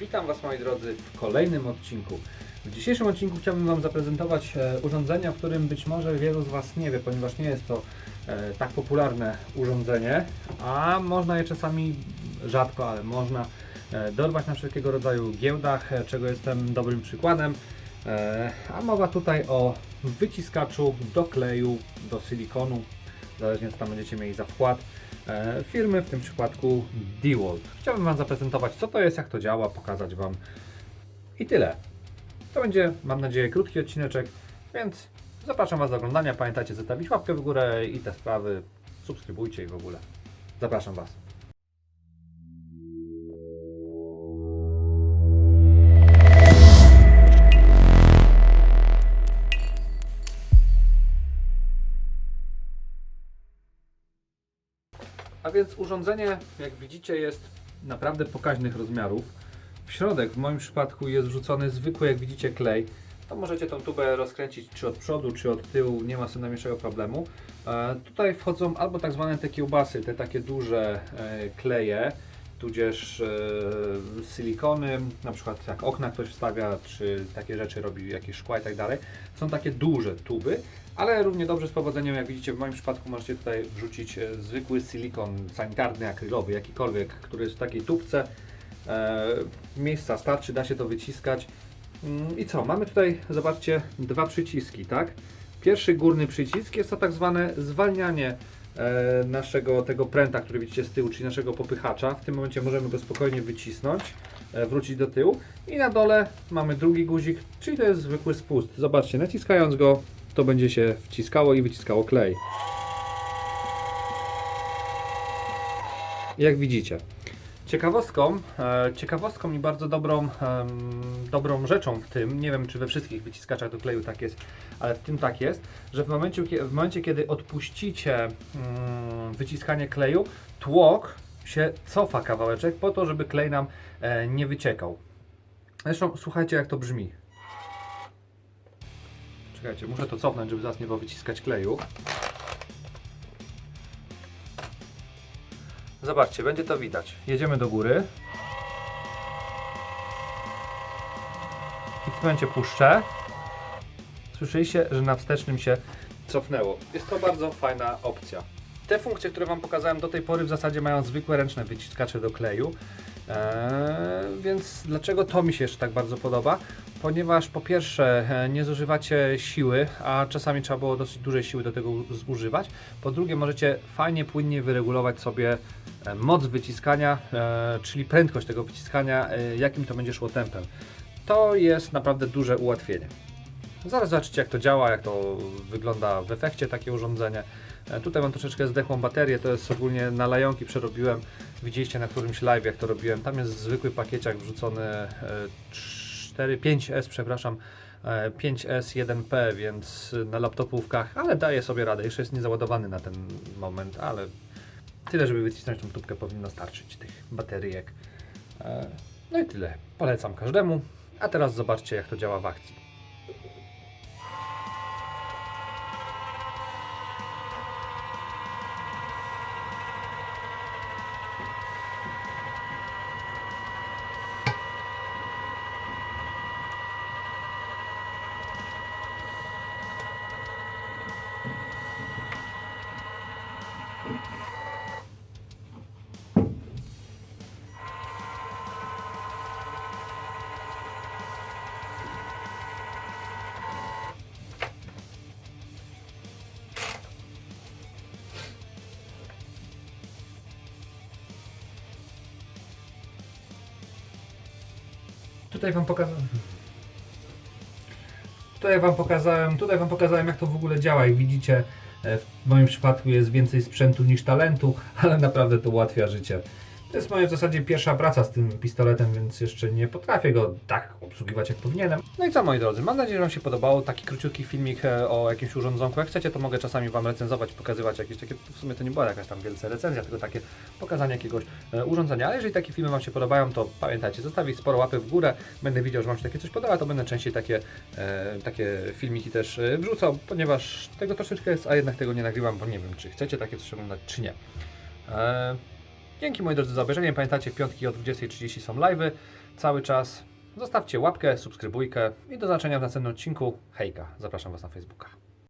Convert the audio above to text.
Witam Was moi drodzy w kolejnym odcinku. W dzisiejszym odcinku chciałbym Wam zaprezentować e, urządzenie, o którym być może wielu z Was nie wie, ponieważ nie jest to e, tak popularne urządzenie, a można je czasami rzadko, ale można e, dorwać na wszelkiego rodzaju giełdach, czego jestem dobrym przykładem. A mowa tutaj o wyciskaczu do kleju, do silikonu, zależnie co tam będziecie mieli za wkład firmy, w tym przypadku DeWalt. Chciałbym Wam zaprezentować, co to jest, jak to działa, pokazać Wam i tyle. To będzie, mam nadzieję, krótki odcineczek, więc zapraszam Was do oglądania. Pamiętajcie zostawić łapkę w górę i te sprawy. Subskrybujcie i w ogóle. Zapraszam Was. Więc urządzenie, jak widzicie, jest naprawdę pokaźnych rozmiarów. W środek, w moim przypadku, jest wrzucony zwykły, jak widzicie, klej. To możecie tą tubę rozkręcić czy od przodu, czy od tyłu, nie ma z tym najmniejszego problemu. E, tutaj wchodzą albo tak zwane te kiełbasy, te takie duże e, kleje, tudzież e, silikony, na przykład jak okna ktoś wstawia, czy takie rzeczy robi, jakieś szkła i tak dalej. Są takie duże tuby, ale równie dobrze z powodzeniem, jak widzicie w moim przypadku możecie tutaj wrzucić e, zwykły silikon sanitarny, akrylowy, jakikolwiek, który jest w takiej tubce. E, miejsca starczy, da się to wyciskać. Mm, I co? Mamy tutaj, zobaczcie, dwa przyciski, tak? Pierwszy górny przycisk jest to tak zwane zwalnianie naszego tego pręta, który widzicie z tyłu, czyli naszego popychacza. W tym momencie możemy go spokojnie wycisnąć, e, wrócić do tyłu. I na dole mamy drugi guzik, czyli to jest zwykły spust. Zobaczcie, naciskając go, to będzie się wciskało i wyciskało klej. Jak widzicie. Ciekawostką, e, ciekawostką i bardzo dobrą, dobrą rzeczą w tym, nie wiem czy we wszystkich wyciskaczach do kleju tak jest, ale w tym tak jest, że w momencie, w momencie kiedy odpuścicie mm, wyciskanie kleju, tłok się cofa kawałeczek po to, żeby klej nam e, nie wyciekał. Zresztą słuchajcie jak to brzmi. Czekajcie, muszę to cofnąć, żeby zaraz nie było wyciskać kleju. Zobaczcie, będzie to widać. Jedziemy do góry. I w tym momencie puszczę. Słyszeliście, że na wstecznym się cofnęło. Jest to bardzo fajna opcja. Te funkcje, które Wam pokazałem do tej pory w zasadzie mają zwykłe ręczne wyciskacze do kleju. Eee, więc dlaczego to mi się jeszcze tak bardzo podoba? Ponieważ po pierwsze e, nie zużywacie siły, a czasami trzeba było dosyć dużej siły do tego zużywać. Po drugie możecie fajnie, płynnie wyregulować sobie e, moc wyciskania, e, czyli prędkość tego wyciskania, jakim to będzie szło tempem. To jest naprawdę duże ułatwienie. Zaraz zobaczycie jak to działa, jak to wygląda w efekcie takie urządzenie. Tutaj mam troszeczkę zdechłą baterię, to jest ogólnie na lajonki przerobiłem. Widzieliście na którymś live jak to robiłem. Tam jest zwykły pakieciak wrzucony e, 4, 5S, przepraszam, e, 5S 1P, więc na laptopówkach, ale daje sobie radę. Jeszcze jest niezaładowany na ten moment, ale tyle, żeby wycisnąć tą tubkę powinno starczyć tych bateryjek. E, No i tyle. Polecam każdemu. A teraz zobaczcie jak to działa w akcji. Tutaj wam pokazałem. Tutaj wam pokazałem, tutaj wam pokazałem jak to w ogóle działa i widzicie e, w moim przypadku jest więcej sprzętu niż talentu, ale naprawdę to ułatwia życie. To jest moja w zasadzie pierwsza praca z tym pistoletem, więc jeszcze nie potrafię go tak obsługiwać jak powinienem. No i co moi drodzy, mam nadzieję, że Wam się podobało. Taki króciutki filmik e, o jakimś urządzonku. Jak chcecie, to mogę czasami Wam recenzować, pokazywać jakieś takie, w sumie to nie była jakaś tam wielce recenzja, tylko takie pokazanie jakiegoś e, urządzenia. Ale jeżeli takie filmy Wam się podobają, to pamiętajcie, zostawić sporo łapy w górę. Będę widział, że Wam się takie coś podoba, to będę częściej takie, e, takie filmiki też wrzucał, ponieważ tego troszeczkę jest, a jednak tego nie nagrywam, bo nie wiem, czy chcecie takie coś oglądać, czy nie. Dzięki moi drodzy za obejrzenie. Pamiętajcie, w piątki o 20.30 są live'y. cały czas. Zostawcie łapkę, subskrybujkę i do zobaczenia w następnym odcinku. Hejka, zapraszam Was na Facebooka.